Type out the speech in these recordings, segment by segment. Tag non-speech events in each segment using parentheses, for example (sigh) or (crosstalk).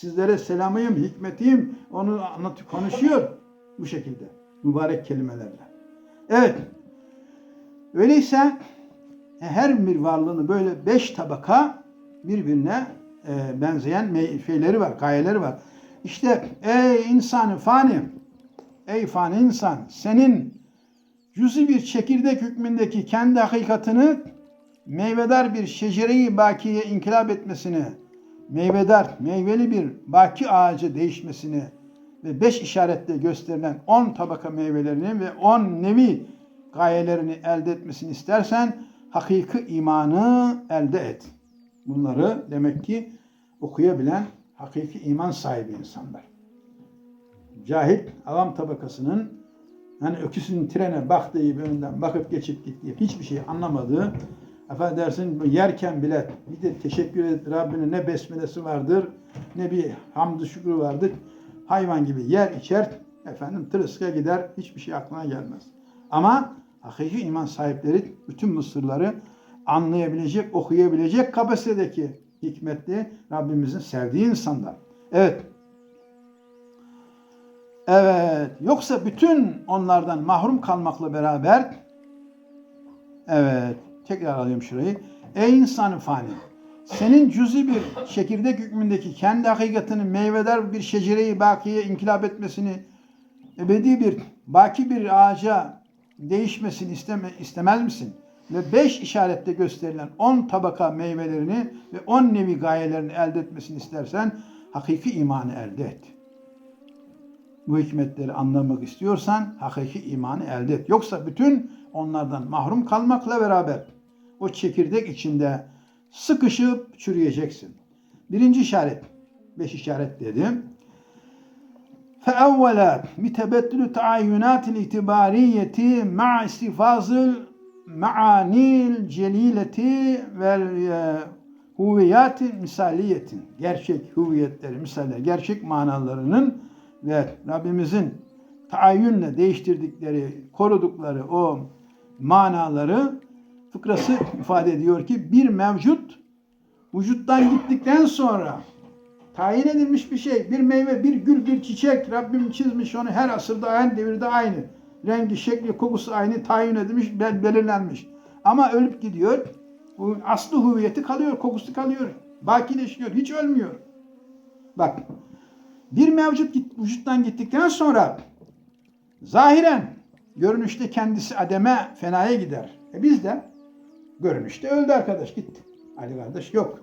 Sizlere selamıyım, hikmetiyim. Onu anlatıp konuşuyor bu şekilde. Mübarek kelimelerle. Evet. Öyleyse e, her bir varlığını böyle beş tabaka birbirine e, benzeyen şeyleri var, gayeleri var. İşte ey insanı fani, ey fani insan, senin cüzi bir çekirdek hükmündeki kendi hakikatını meyvedar bir şecereyi bakiye inkılap etmesini, meyvedar, meyveli bir baki ağacı değişmesini ve beş işaretle gösterilen on tabaka meyvelerini ve on nevi gayelerini elde etmesini istersen hakiki imanı elde et. Bunları demek ki okuyabilen hakiki iman sahibi insanlar. Cahil avam tabakasının hani öküzün trene baktığı gibi önünden bakıp geçip gittiği hiçbir şey anlamadığı affedersin yerken bile bir de teşekkür et Rabbine ne besmelesi vardır ne bir hamdü şükrü vardır. Hayvan gibi yer içer efendim tırıska gider hiçbir şey aklına gelmez. Ama hakiki iman sahipleri bütün bu sırları anlayabilecek, okuyabilecek kapasitedeki hikmetli Rabbimizin sevdiği insanlar. Evet. Evet. Yoksa bütün onlardan mahrum kalmakla beraber evet tekrar alıyorum şurayı. Ey insanı fani senin cüzi bir çekirdek hükmündeki kendi hakikatini meyvedar bir şecereyi bakiye inkılap etmesini ebedi bir baki bir ağaca değişmesini isteme, istemez misin? Ve beş işarette gösterilen on tabaka meyvelerini ve on nevi gayelerini elde etmesini istersen hakiki imanı elde et. Bu hikmetleri anlamak istiyorsan hakiki imanı elde et. Yoksa bütün onlardan mahrum kalmakla beraber o çekirdek içinde sıkışıp çürüyeceksin. Birinci işaret, beş işaret dedim. فأولا بتبدل تعاينات الاعتبارية مع استفاز المعاني الجليلة والهويات المثالية gerçek hüviyetleri, misaller, gerçek manalarının ve Rabbimizin taayyünle değiştirdikleri, korudukları o manaları fıkrası ifade ediyor ki bir mevcut vücuttan gittikten sonra tayin edilmiş bir şey. Bir meyve, bir gül, bir çiçek. Rabbim çizmiş onu her asırda, aynı devirde aynı. Rengi, şekli, kokusu aynı tayin edilmiş, bel- belirlenmiş. Ama ölüp gidiyor. Bu aslı hüviyeti kalıyor, kokusu kalıyor. Bakileşiyor, hiç ölmüyor. Bak, bir mevcut git, vücuttan gittikten sonra zahiren görünüşte kendisi ademe, fenaya gider. E biz de görünüşte öldü arkadaş, gitti. Ali kardeş yok.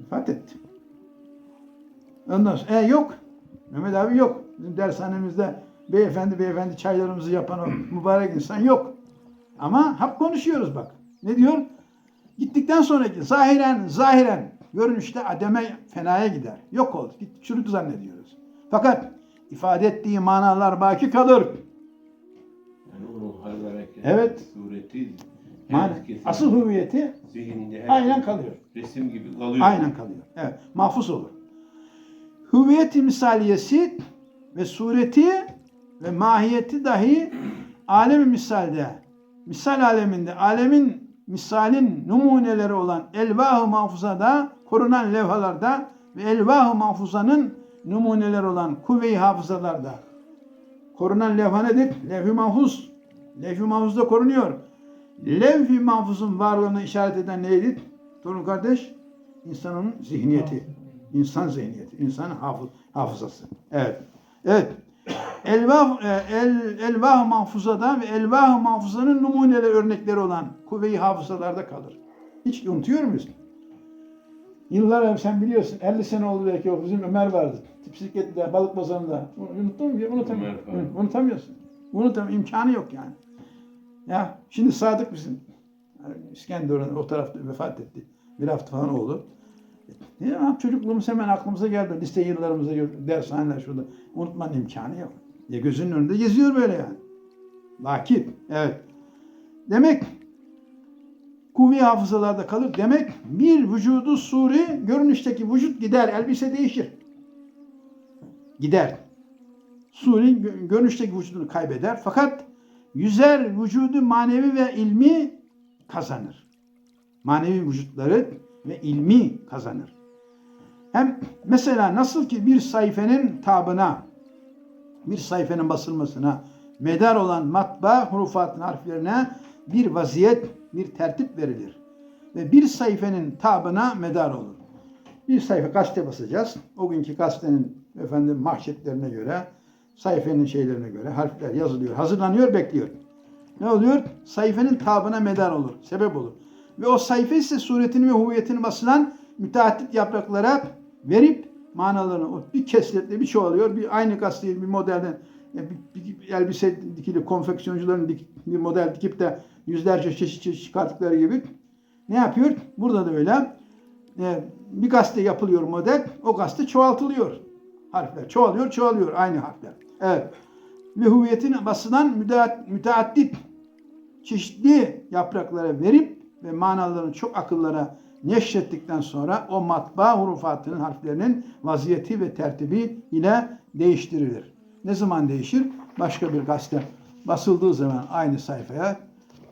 Vefat etti. Ondan sonra e, yok. Mehmet abi yok. Bizim dershanemizde beyefendi beyefendi çaylarımızı yapan o (clears throat) mübarek insan yok. Ama hep konuşuyoruz bak. Ne diyor? Gittikten sonraki zahiren zahiren görünüşte ademe fenaya gider. Yok oldu. Gitti çürüdü zannediyoruz. Fakat ifade ettiği manalar baki kalır. Yani onun hal ve hareketi, Evet. sureti, Man herkesin asıl hüviyeti zihinde her aynen şey kalıyor. Resim gibi kalıyor. Aynen kalıyor. Evet. Mahfuz olur. Hüviyeti misaliyesi ve sureti ve mahiyeti dahi alemi misalde, misal aleminde, alemin misalin numuneleri olan elvah-ı mahfuzada, korunan levhalarda ve elvah-ı mahfuzanın numuneleri olan kuvve-i hafızalarda. Korunan levha nedir? Levh-i mahfuz. Levh-i mahfuzda korunuyor. Levh-i mahfuzun varlığını işaret eden neydi? Torun kardeş, insanın zihniyeti. İnsan zihniyeti, insan hafız, hafızası. Evet. Evet. Elvah, e, el, elvah mahfuzada ve elvah mahfuzanın numuneleri örnekleri olan kuvve-i hafızalarda kalır. Hiç unutuyor muyuz? Yıllar evvel sen biliyorsun 50 sene oldu belki o bizim Ömer vardı. Bisikletle balık pazarında. Unuttun mu? Falan. Unutamıyorsun. Unutam imkanı yok yani. Ya şimdi Sadık bizim İskenderun o tarafta vefat etti. Bir hafta falan oldu. Ya çocukluğumuz hemen aklımıza geldi. Lise yıllarımızda dershaneler şurada. Unutmanın imkanı yok. Ya gözünün önünde geziyor böyle yani. Vakit. Evet. Demek kuvve hafızalarda kalır. Demek bir vücudu suri görünüşteki vücut gider. Elbise değişir. Gider. Suri gö- görünüşteki vücudunu kaybeder. Fakat yüzer vücudu manevi ve ilmi kazanır. Manevi vücutları ve ilmi kazanır. Hem mesela nasıl ki bir sayfenin tabına, bir sayfenin basılmasına medar olan matbaa hurufatın harflerine bir vaziyet, bir tertip verilir. Ve bir sayfenin tabına medar olur. Bir sayfa gazete basacağız. O günkü gazetenin efendim mahşetlerine göre, sayfenin şeylerine göre harfler yazılıyor, hazırlanıyor, bekliyor. Ne oluyor? Sayfenin tabına medar olur, sebep olur. Ve o sayfa ise suretini ve huviyetini basılan müteaddit yapraklara verip manalarını bir kesretle bir çoğalıyor. Bir aynı gazeteyi bir modelden yani bir, bir elbise dikili konfeksiyoncuların dik, bir model dikip de yüzlerce çeşit çeşit çıkarttıkları gibi ne yapıyor? Burada da öyle. E, bir gazete yapılıyor model. O gazete çoğaltılıyor. Harfler çoğalıyor, çoğalıyor aynı harfler. Evet. Ve basılan müteaddit çeşitli yapraklara verip ve manalarını çok akıllara neşrettikten sonra o matbaa hurufatının harflerinin vaziyeti ve tertibi ile değiştirilir. Ne zaman değişir? Başka bir gazete basıldığı zaman aynı sayfaya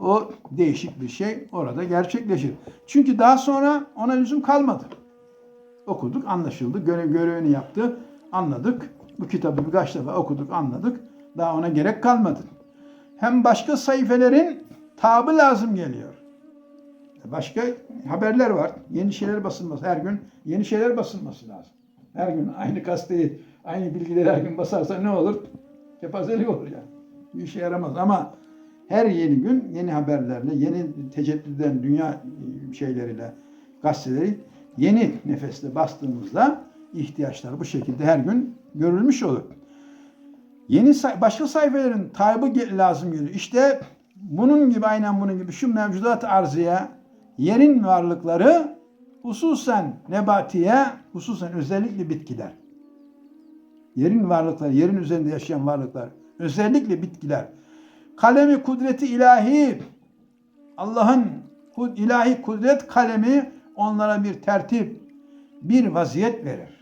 o değişik bir şey orada gerçekleşir. Çünkü daha sonra ona lüzum kalmadı. Okuduk, anlaşıldı, görev, görevini yaptı, anladık. Bu kitabı birkaç defa okuduk, anladık. Daha ona gerek kalmadı. Hem başka sayfelerin tabı lazım geliyor. Başka haberler var. Yeni şeyler basılması. Her gün yeni şeyler basılması lazım. Her gün aynı gazeteyi, aynı bilgileri her gün basarsa ne olur? Kepazelik olur yani. Bir işe yaramaz ama her yeni gün yeni haberlerle, yeni teceddüd eden dünya şeyleriyle, gazeteleri yeni nefesle bastığımızda ihtiyaçlar bu şekilde her gün görülmüş olur. Yeni say- başka sayfaların taybı lazım geliyor. İşte bunun gibi aynen bunun gibi şu mevcudat arzıya yerin varlıkları hususen nebatiye, hususen özellikle bitkiler. Yerin varlıkları, yerin üzerinde yaşayan varlıklar, özellikle bitkiler. Kalemi kudreti ilahi, Allah'ın ilahi kudret kalemi onlara bir tertip, bir vaziyet verir.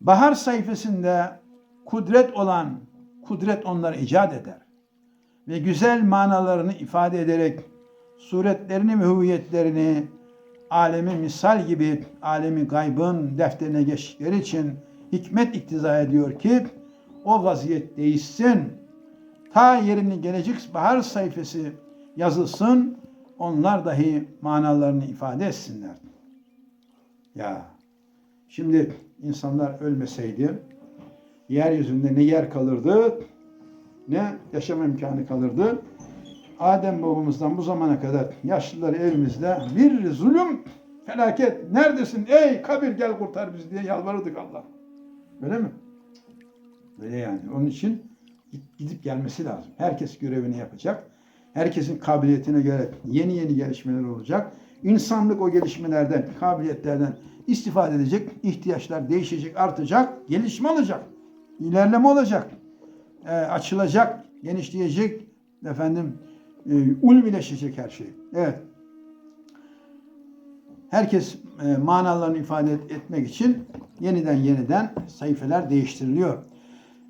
Bahar sayfasında kudret olan kudret onları icat eder. Ve güzel manalarını ifade ederek suretlerini ve hüviyetlerini alemi misal gibi alemi gaybın defterine geçtikleri için hikmet iktiza ediyor ki o vaziyet değişsin. Ta yerini gelecek bahar sayfası yazılsın. Onlar dahi manalarını ifade etsinler. Ya şimdi insanlar ölmeseydi yeryüzünde ne yer kalırdı ne yaşam imkanı kalırdı. Adem babamızdan bu zamana kadar yaşlılar evimizde bir zulüm, felaket. Neredesin? Ey kabir gel kurtar bizi diye yalvarırdık Allah. Öyle mi? Öyle yani. Onun için gidip gelmesi lazım. Herkes görevini yapacak. Herkesin kabiliyetine göre yeni yeni gelişmeler olacak. İnsanlık o gelişmelerden, kabiliyetlerden istifade edecek. ihtiyaçlar değişecek, artacak. Gelişme olacak. ilerleme olacak. E, açılacak, genişleyecek. Efendim, e, ulvileşecek her şey. Evet. Herkes e, manalarını ifade et- etmek için yeniden yeniden sayfeler değiştiriliyor.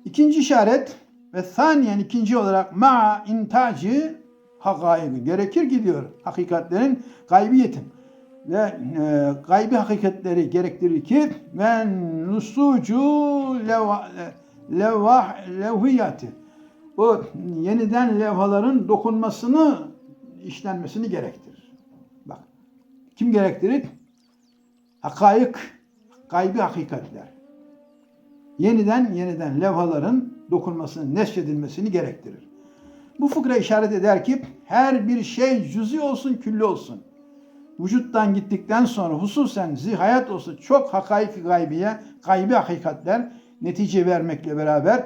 İkinci işaret ve saniyen ikinci olarak ma intacı hakaiki gerekir gidiyor hakikatlerin gaybiyetin ve e, gaybi hakikatleri gerektirir ki ve nusucu leva, levah, levhiyatı o yeniden levhaların dokunmasını işlenmesini gerektirir. Bak kim gerektirir? Hakaik, gaybi hakikatler. Yeniden yeniden levhaların dokunmasını, neşredilmesini gerektirir. Bu fıkra işaret eder ki her bir şey cüzi olsun, külli olsun. Vücuttan gittikten sonra hususen zihayat olsun çok hakaik gaybiye, gaybi hakikatler netice vermekle beraber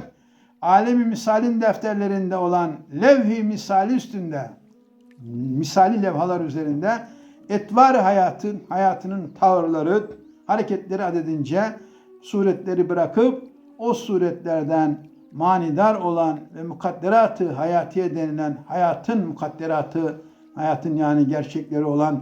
alemi misalin defterlerinde olan levh-i misali üstünde misali levhalar üzerinde etvar hayatın hayatının tavırları, hareketleri adedince suretleri bırakıp o suretlerden manidar olan ve mukadderatı hayatiye denilen hayatın mukadderatı, hayatın yani gerçekleri olan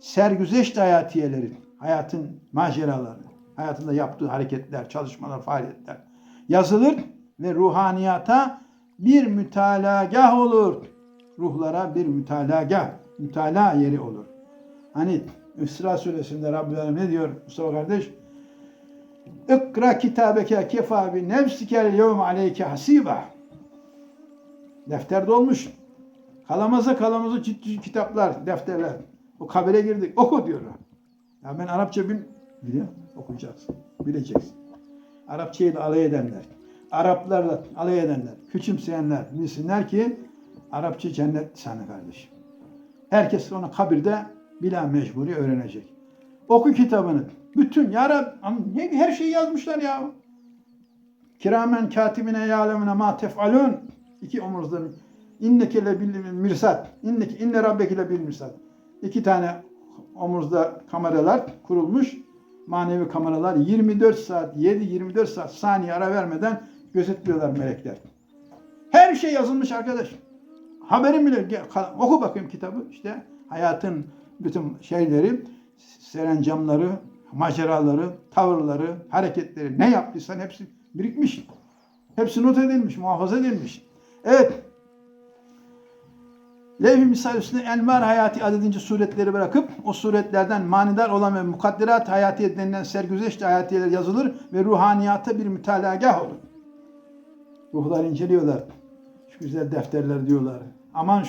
sergüzeşt hayatiyeleri, hayatın maceraları, hayatında yaptığı hareketler, çalışmalar, faaliyetler yazılır ve ruhaniyata bir mütalagah olur. Ruhlara bir mütalagah, mütala yeri olur. Hani İsra suresinde Rabbül ne diyor Mustafa kardeş? İkra kitabeke kefa bi nefsikel yevme aleyke hasiba. Defter dolmuş. Kalamaza kalamazı ciddi kitaplar, defterler. O kabire girdik. Oku diyorlar. Ya ben Arapça bil biliyor. Okuyacaksın. Bileceksin. Arapçayla alay edenler, Araplarla alay edenler, küçümseyenler bilsinler ki Arapça cennet sana kardeşim. Herkes onu kabirde bila mecburi öğrenecek. Oku kitabını. Bütün ya Rab, her şeyi yazmışlar ya. Kiramen katibine ya'lemune ma tef'alun. İki omuzdan. İnneke le bil mirsat. İnneke inne rabbeke le bil mirsat. İki tane omuzda kameralar kurulmuş. Manevi kameralar 24 saat 7-24 saat saniye ara vermeden gözetliyorlar melekler. Her şey yazılmış arkadaş. Haberim bile Gel, oku bakayım kitabı işte hayatın bütün şeyleri serencamları, maceraları, tavırları, hareketleri ne yaptıysan hepsi birikmiş. Hepsi not edilmiş, muhafaza edilmiş. Evet. Levh-i misal üstünde envar hayati adedince suretleri bırakıp o suretlerden manidar olan ve mukadderat hayatiye denilen sergüzeşt hayatiyeler yazılır ve ruhaniyata bir mütalagah olur. Ruhlar inceliyorlar. Şu güzel defterler diyorlar. Aman şu